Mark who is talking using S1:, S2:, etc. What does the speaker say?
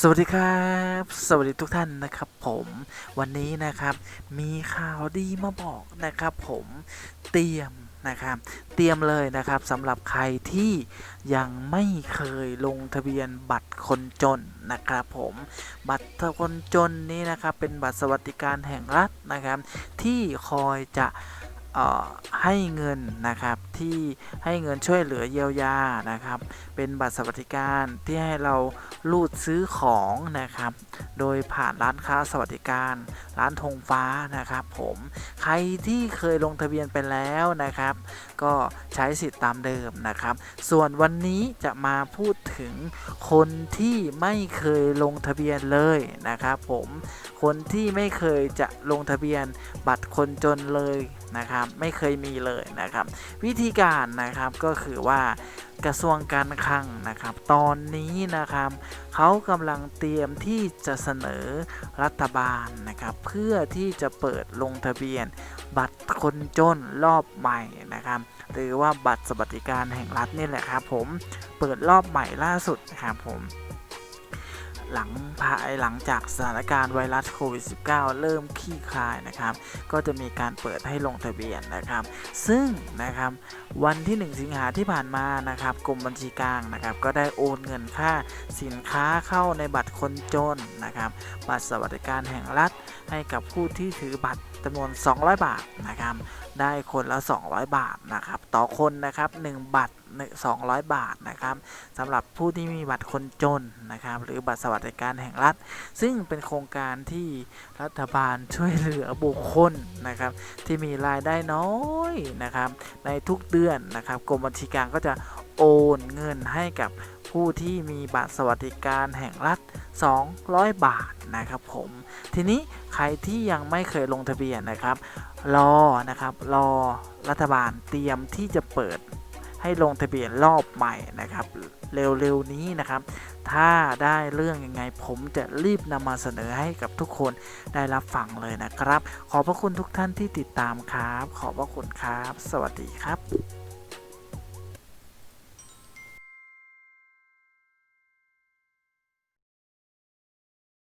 S1: สวัสดีครับ สวัสดีทุกท่านนะครับผมวันนี้นะครับมีข่าวดีมาบอกนะครับผมเตรียมนะครับเตรียมเลยนะครับสำหรับใครที่ยังไม่เคยลงทะเบียนบัตรคนจนนะครับผมบัตรคนจนนี้นะครับเป็นบัตรสวัสดิการแห่งรัฐนะครับที่คอยจะ ให้เงินนะครับที่ให้เงินช่วยเหลือเยียวยานะครับ เป็นบัตรสวัสดิการที่ให้เรารูดซื้อของนะครับ โดยผ่านร้านค้าสวัสดิการ ร้านธงฟ้านะครับผมใครที่เคยลงทะเบียนไปแล้วนะครับ ก็ใช้สิทธิ์ตามเดิมนะครับ ส่วนวันนี้จะมาพูดถึงคนที่ไม่เคยลงทะเบียนเลยนะครับผมคนที่ไม่เคยจะลงทะเบียนบัตรคนจนเลยนะครับนะครับไม่เคยมีเลยนะครับ วิธีการนะครับก็คือว่ากระทรวงการคลังนะครับ ตอนนี้นะครับเขากำลังเตรียมที่จะเสนอรัฐบาลนะครับ เพื่อที่จะเปิดลงทะเบียน บัตรคนจนรอบใหม่นะครับ หรือว่าบัตรสวัสดิการแห่งรัฐนี่แหละครับผมเปิดรอบใหม่ล่าสุดนะครับผม หลังภายหลังจากสถานการณ์ไวรัสโควิด -19 เริ่มคลี่คลายนะครับ ก็จะมีการเปิดให้ลงทะเบียนนะครับ ซึ่งนะครับวันที่ 1 สิงหาที่ผ่านมานะครับกรมบัญชีกลางนะครับก็ได้โอนเงินค่าสินค้าเข้าในบัตรคนจนนะครับบัตรสวัสดิการแห่งรัฐให้กับผู้ที่ถือบัตรจำนวน 200 บาทนะครับ ได้คนละ 200 บาทนะครับ ต่อคนนะครับ 1 บัตร200 บาทนะครับสำหรับผู้ที่มีบัตรคนจนนะครับ หรือบัตรสวัสดิการแห่งรัฐ ซึ่งเป็นโครงการที่รัฐบาลช่วยเหลือบุคคลนะครับ ที่มีรายได้น้อยนะครับ ในทุกเดือนนะครับกรมบัญชีกลางก็จะโอนเงินให้กับผู้ที่มีบัตรสวัสดิการแห่งรัฐ 200 บาทนะครับผม ทีนี้ ใครที่ยังไม่เคยลงทะเบียนนะครับรอนะครับรอรัฐบาลเตรียมที่จะเปิดให้ลงทะเบียนรอบใหม่นะครับเร็วๆนี้นะครับ ถ้าได้เรื่องยังไงผมจะรีบนำมาเสนอให้กับทุกคนได้รับฟังเลยนะครับ ขอบพระคุณทุกท่านที่ติดตามครับ ขอบพระคุณครับ สวัสดีครับ